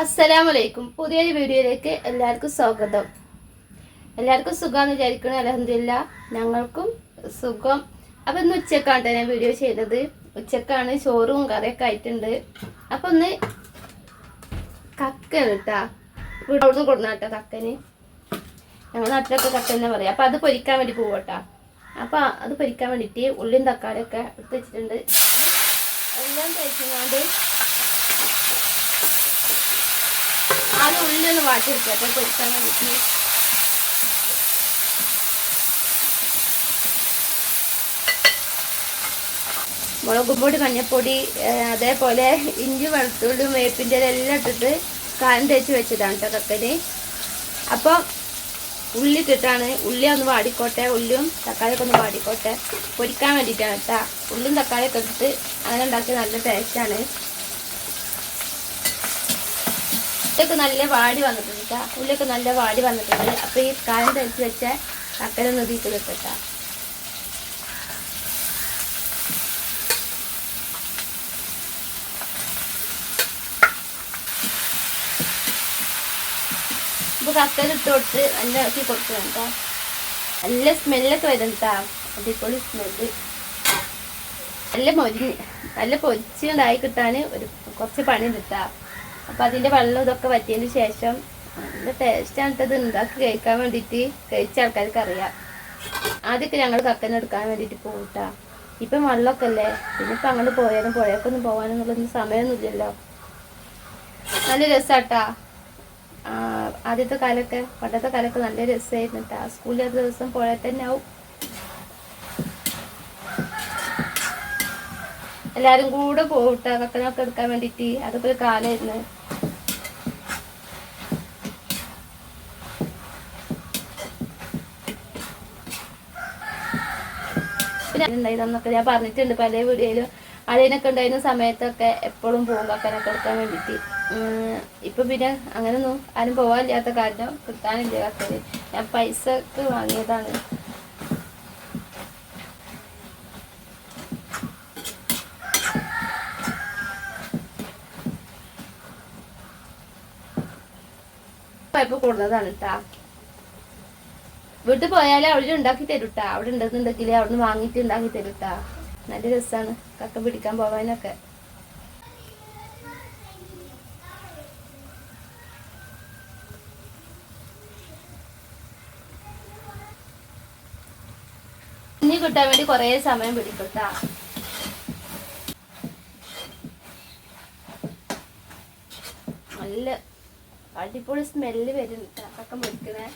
അസ്സലാമലൈക്കും. പുതിയൊരു വീഡിയോയിലേക്ക് എല്ലാവർക്കും സ്വാഗതം. എല്ലാവർക്കും സുഖമാണെന്ന് വിചാരിക്കണം. അലഹമില്ല ഞങ്ങൾക്കും സുഖം. അപ്പം ഇന്ന് ഉച്ചക്കാണ് ഞാൻ വീഡിയോ ചെയ്തത്. ഉച്ചക്കാണ് ചോറും കറിയൊക്കെ ആയിട്ടുണ്ട്. അപ്പം ഒന്ന് കക്കയാണ് കേട്ടാ വീട് അവിടുന്ന് കൊടുന്ന കേട്ടോ കക്കന്. ഞങ്ങളുടെ നാട്ടിലൊക്കെ കക്ക തന്നെ പറയാം. അപ്പം അത് പൊരിക്കാൻ വേണ്ടി പോവട്ടാ അപ്പം അത് പൊരിക്കാൻ വേണ്ടിയിട്ട് ഉള്ളിയും തക്കാളിയൊക്കെ എടുത്ത് വെച്ചിട്ടുണ്ട്. എല്ലാം തേച്ചുകൊണ്ട് ആദ്യം ഉള്ളി ഒന്ന് വാട്ടിയെടുക്കട്ടെ പൊരിക്കാൻ വേണ്ടിയിട്ട് മുളകും പൊടി മഞ്ഞപ്പൊടി അതേപോലെ ഇഞ്ചി വെളുത്തുള്ളിയും വേപ്പിന്റെ എല്ലാം ഇട്ടിട്ട് കാലം തേച്ച് വെച്ചതാണ് കേട്ടോ കക്കന്. അപ്പോൾ ഉള്ളി ഇട്ടിട്ടാണ്. ഉള്ളി ഒന്ന് വാടിക്കോട്ടെ. ഉള്ളിയും തക്കാളിയൊക്കെ ഒന്ന് വാടിക്കോട്ടെ. പൊരിക്കാൻ വേണ്ടിയിട്ടാണ് കേട്ടോ ഉള്ളിയും തക്കാളിയൊക്കെ ഇട്ടിട്ട് അങ്ങനെ ഉണ്ടാക്കി നല്ല ടേസ്റ്റാണ് ഉള്ളിയൊക്കെ നല്ല വാടി വന്നിട്ടുണ്ട് കേട്ടോ ഉള്ളിയൊക്കെ നല്ല വാടി വന്നിട്ടുണ്ട്. അപ്പോൾ ഈ കാലം തരിച്ച് വെച്ച കക്കലൊന്ന് ഇതിട്ട് വെക്കട്ടാ ഇപ്പോൾ കക്കലിട്ട് കൊടുത്ത് നല്ല ഇറക്കി കൊടുക്കണം കേട്ടോ നല്ല സ്മെല്ലൊക്കെ വരും കേട്ടോ അടിപൊളി സ്മെല്ല്. നല്ല മൊരി നല്ല പൊരിച്ചുണ്ടായി കിട്ടാൻ ഒരു കുറച്ച് പണി കിട്ടാ അപ്പം അതിന്റെ വെള്ളം ഇതൊക്കെ വറ്റിയതിന് ശേഷം നല്ല ടേസ്റ്റാണ് ഇത് ഉണ്ടാക്കി കഴിക്കാൻ വേണ്ടിയിട്ട്. കഴിച്ച ആൾക്കാർക്ക് അറിയാം. ആദ്യമൊക്കെ ഞങ്ങൾ കക്കനെ എടുക്കാൻ വേണ്ടിയിട്ട് പോകട്ടാ ഇപ്പൊ വെള്ളമൊക്കെ അല്ലേ? പിന്നെ ഇപ്പം അങ്ങോട്ട് പോയാലും പുഴയൊക്കൊന്നും പോകാനൊന്നുള്ളൊന്നും സമയമൊന്നുമില്ലല്ലോ നല്ല രസാട്ടാ. ആദ്യത്തെ കാലൊക്കെ പണ്ടത്തെ കാലൊക്കെ നല്ല രസമായിരുന്നു കേട്ടോ അത് ദിവസം പുഴ തന്നെ ആവും. എല്ലാരും കൂടെ പോകട്ടെ കക്കനൊക്കെ എടുക്കാൻ വേണ്ടിട്ട് അതൊക്കെ ഒരു കാലായിരുന്നു ഉണ്ടായിരുന്നൊക്കെ ഞാൻ പറഞ്ഞിട്ടുണ്ട് പല വീഡിയോയിലും. അളിയനൊക്കെ ഉണ്ടായിരുന്ന സമയത്തൊക്കെ എപ്പോഴും പോകും കക്കനൊക്കെ എടുക്കാൻ വേണ്ടിയിട്ട് ഇപ്പൊ പിന്നെ അങ്ങനെ ഒന്നും ആരും പോകാനില്ലാത്ത കാരണം കിട്ടാനില്ല കക്കന് ഞാൻ പൈസക്ക് വാങ്ങിയതാണ്. പോയപ്പോ കേട്ടോ കേട്ടാ വീട്ടിൽ പോയാലും അവിടെ ഉണ്ടാക്കി തരൂട്ടാ. അവിടെ ഉണ്ടെന്നുണ്ടെങ്കിൽ അവിടെ നിന്ന് വാങ്ങിയിട്ട് ഉണ്ടാക്കി തരൂട്ടാ. നല്ല രസമാണ് കക്ക പിടിക്കാൻ പോവാനൊക്കെ. ഇനി കിട്ടാൻ വേണ്ടി കുറേ സമയം പിടിക്കട്ടാ. നല്ല അടിപൊളി സ്മെല്ല് വരും. കക്ക മുറിക്കണേ.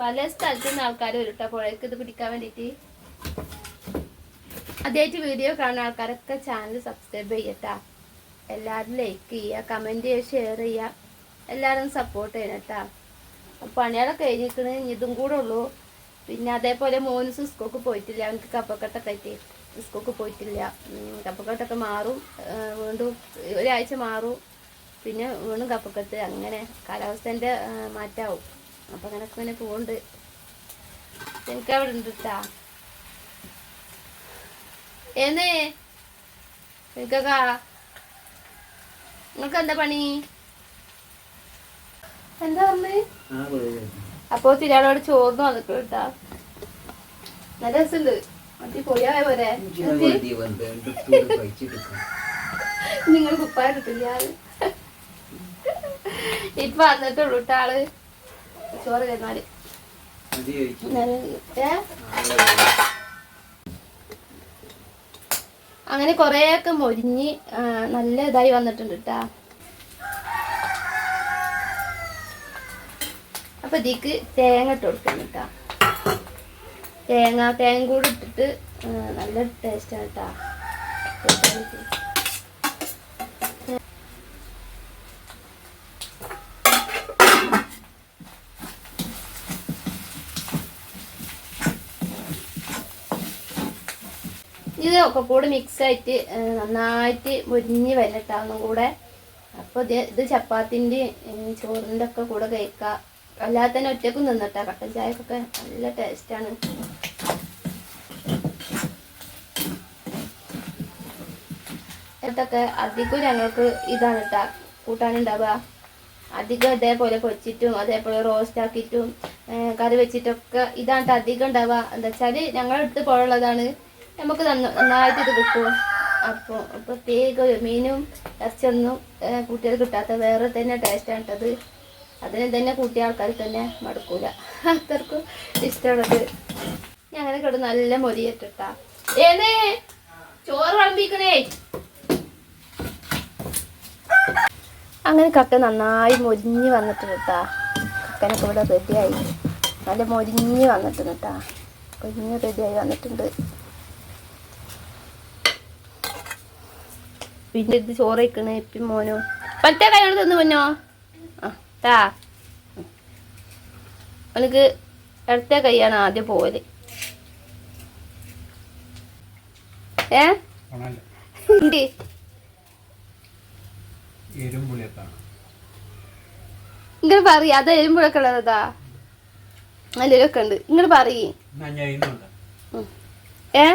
പല സ്ഥലത്തു നിന്ന് ആൾക്കാർ വരും കേട്ടോ പുഴയ്ക്ക് ഇത് പിടിക്കാൻ വേണ്ടിയിട്ട് ആദ്യമായിട്ട് വീഡിയോ കാണുന്ന ആൾക്കാരൊക്കെ ചാനൽ സബ്സ്ക്രൈബ് ചെയ്യട്ടാ. എല്ലാവരും ലൈക്ക് ചെയ്യുക കമന്റ് ചെയ്യുക ഷെയർ ചെയ്യുക എല്ലാവരും സപ്പോർട്ട് ചെയ്യണം പണികളൊക്കെ കഴിഞ്ഞിരിക്കണ്. ഇതും കൂടെ ഉള്ളൂ. പിന്നെ അതേപോലെ മോൻസ് സ്കൂൾക്ക് പോയിട്ടില്ല. അവനക്ക് കപ്പക്കെട്ടൊക്കെ ആയിട്ട് സ്കൂൾക്ക് പോയിട്ടില്ല. കപ്പക്കെട്ടൊക്കെ മാറും. വീണ്ടും ഒരാഴ്ച മാറും. പിന്നെ വീണ്ടും കപ്പക്കെട്ട് അങ്ങനെ കാലാവസ്ഥേന്റെ മാറ്റാവും. അപ്പം അങ്ങനെയൊക്കെ ഇങ്ങനെ പോകുന്നുണ്ട് എനിക്ക് അവിടെ ഉണ്ട് കേട്ടാ ഏന്നേ? നിങ്ങൾക്കൊക്കെ നിങ്ങൾക്ക് എന്താ പണി? എന്താ പറഞ്ഞേ അപ്പൊ തിരാളോട് ചോർന്ന് വന്നിട്ട് കേട്ടാ നല്ല രസമുണ്ട് മറ്റേ പോരെ നിങ്ങൾ നിങ്ങൾ കുപ്പായിട്ടില്ല ഇപ്പൊ വന്നിട്ടുള്ളൂ കേട്ടോ ആൾ ചോറ് തന്നാൽ. അങ്ങനെ കൊറേയൊക്കെ മൊരിഞ്ഞ് നല്ല ഇതായി വന്നിട്ടുണ്ട് കേട്ടാ അപ്പൊ ഇതിക്ക് തേങ്ങ ഇട്ട് കൊടുക്കണം കേട്ടാ തേങ്ങ തേങ്ങ കൂടി ഇട്ടിട്ട് നല്ല ടേസ്റ്റാണ് കേട്ടാ ഇത് ഒക്കെ കൂടെ മിക്സ് ആയിട്ട് ആ, നന്നായിട്ട് മുരിഞ്ഞ് വരട്ടാവുന്ന കൂടെ. അപ്പോൾ ഇത് ഇത് ചപ്പാത്തിന്റെ ചോറിന്റെ ഒക്കെ കൂടെ കഴിക്കാം. അല്ലാതെ തന്നെ ഒറ്റക്കും നിന്നിട്ടാ. കട്ടൻ ചായക്കൊക്കെ നല്ല ടേസ്റ്റാണ് ഇതൊക്കെ അധികം ഞങ്ങൾക്ക് ഇതാണ് കേട്ടാ കൂട്ടാനുണ്ടാവുക. അധികം ഇതേപോലെ പൊച്ചിട്ടും അതേപോലെ റോസ്റ്റ് ആക്കിയിട്ടും കറി വെച്ചിട്ടൊക്കെ ഇതാണ് അധികം ഉണ്ടാവുക. എന്താ വെച്ചാൽ ഞങ്ങളുടെ അടുത്ത് പുഴയുള്ളതാണ് നമുക്ക് നന്ന- നന്നായിട്ട് ഇത് കിട്ടും. അപ്പോൾ പ്രത്യേക മീനും ഇറച്ചിയൊന്നും ഏ, കുട്ടികൾക്ക് കിട്ടാത്ത വേറെ തന്നെ ടേസ്റ്റാണ് കേട്ടത് അതിന് തന്നെ കൂട്ടിയ ആൾക്കാർ തന്നെ മടുക്കൂല. അത്രക്കും ഇഷ്ടമുള്ളത്. അങ്ങനെ കിടന്ന് നല്ല മൊരിയിട്ടാ ഏതേ ചോറ് വിളമ്പിക്കണേ. അങ്ങനെ കക്ക നന്നായി മൊരിഞ്ഞ് വന്നിട്ട് കേട്ടാ കക്കനൊക്കെ ഇവിടെ റെഡിയായി നല്ല മൊരിഞ്ഞ് വന്നിട്ടുണ്ട് കേട്ടാ മൊരിഞ്ഞ് റെഡിയായി വന്നിട്ടുണ്ട്. പിന്നെ ഇത് ചോറ് വയ്ക്കണ എപ്പി മോനോ മറ്റേ കൈകൊണ്ട് തന്നു പൊന്നോ? ആ താ അവനക്ക് ഇടത്തെ കൈയാണ് ആദ്യം പോവൽ ഏ? ഉണ്ട് ഇങ്ങനെ പറയ അത് എരുമ്പുഴൊക്കെ ഉള്ളതാ നല്ലൊക്കെ ഉണ്ട്. ഇങ്ങനെ പറയേ. ഏ?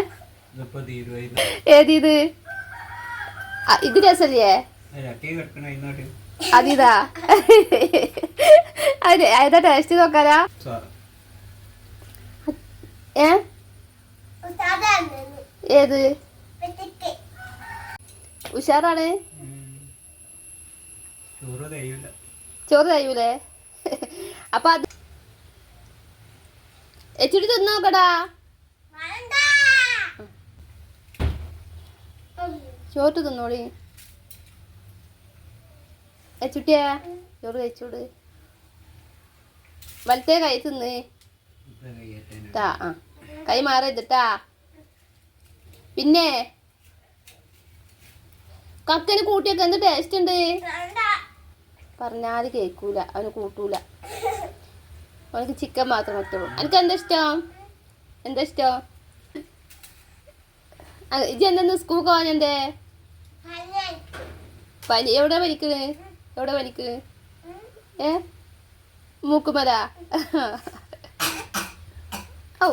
ഏത് ഇത്? ഇത് രസല്ലേ അതിതാ. അതെ ഏതാ ടേസ്റ്റ് നോക്കാനാ? ഏ? ഏത്? ഉഷാറാണ്. ചോറ് തയ്യൂലേ കഴിയൂലേ അപ്പൊ അത് എച്ചിടി തിന്നോക്കടാ ചോറ് തിന്നോളി. കഴിച്ചുട്ടിയാ ചോറ് കഴിച്ചോട്. വലത്തെ കൈ തിന്ന്. ആ. കൈ മാറരുതിട്ടാ പിന്നെ? കക്കന് കൂട്ടിയൊക്കെ എന്ത് ടേസ്റ്റ് ഉണ്ട്? പറഞ്ഞാൽ കേൾക്കൂല അവന് കൂട്ടൂല. അവനക്ക് ചിക്കൻ മാത്രം പറ്റുള്ളൂ എനിക്ക് എന്താ ഇഷ്ടം? എന്താ ഇഷ്ടം? ഇജ്ജ് എന്തെന്ന് സ്കൂൾ പോകാനെന്തേ പനി എവിടെ പനിക്കണ് എവിടെ പനിക്കണ് ഏ? മൂക്കുമല ഔ.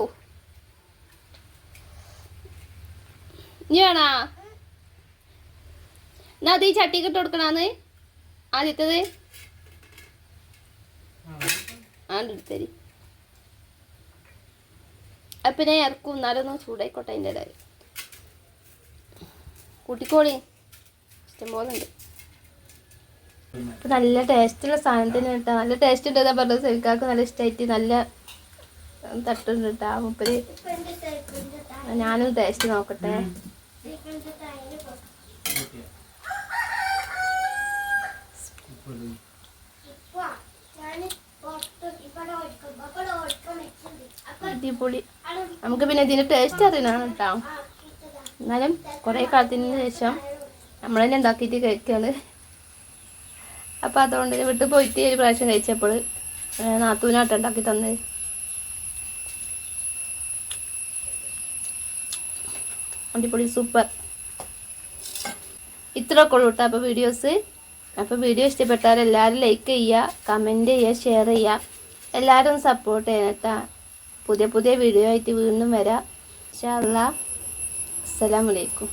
ഇനി വേണാ? എന്നാ അത് ഈ ചട്ടിക്ക് ഇട്ട് കൊടുക്കണാന്ന്? ആദ്യത്തത്? ആണ്ട് എടുത്തരി അപ്പൊ ഞാൻ ഇറക്കും. എന്നാലൊന്ന് ചൂടായിക്കോട്ടെ അതിന്റെ ഇടയിൽ. കൂട്ടിക്കോളി. ഇഷ്ടംപോലെ ഉണ്ട്. നല്ല ടേസ്റ്റുള്ള തന്നെ കേട്ടോ. നല്ല ടേസ്റ്റ് ഉണ്ട് പറഞ്ഞത്. സെൽക്കാർക്ക് നല്ല ഇഷ്ടമായിട്ട് നല്ല തട്ടുണ്ട് കേട്ടോ. മുപ്പര്. ഞാനും ടേസ്റ്റ് നോക്കട്ടെ. അടിപൊളി. നമുക്ക് പിന്നെ ഇതിന്റെ ടേസ്റ്റ് അറിയണം കേട്ടോ. എന്നാലും കുറേ കാലത്തിന് ശേഷം നമ്മൾ തന്നെ ഉണ്ടാക്കിയിട്ട് കഴിക്കുകയാണ് അപ്പോൾ അതുകൊണ്ട് വീട്ടിൽ പോയിട്ട് ഒരു പ്രാവശ്യം കഴിച്ചപ്പോൾ നാത്തൂനാട്ടം ഉണ്ടാക്കി തന്നത് അടിപൊളി സൂപ്പർ. ഇത്രയൊക്കെ ഉള്ളൂ കേട്ടോ അപ്പോൾ വീഡിയോസ്. അപ്പോൾ വീഡിയോ ഇഷ്ടപ്പെട്ടാൽ എല്ലാവരും ലൈക്ക് ചെയ്യുക കമന്റ് ചെയ്യുക ഷെയർ ചെയ്യുക. എല്ലാവരും സപ്പോർട്ട് ചെയ്യണം കേട്ടോ പുതിയ പുതിയ വീഡിയോ ആയിട്ട് വീണ്ടും വരാം. ഇൻഷാ അല്ലാ അസ്സലാമു അലൈക്കും.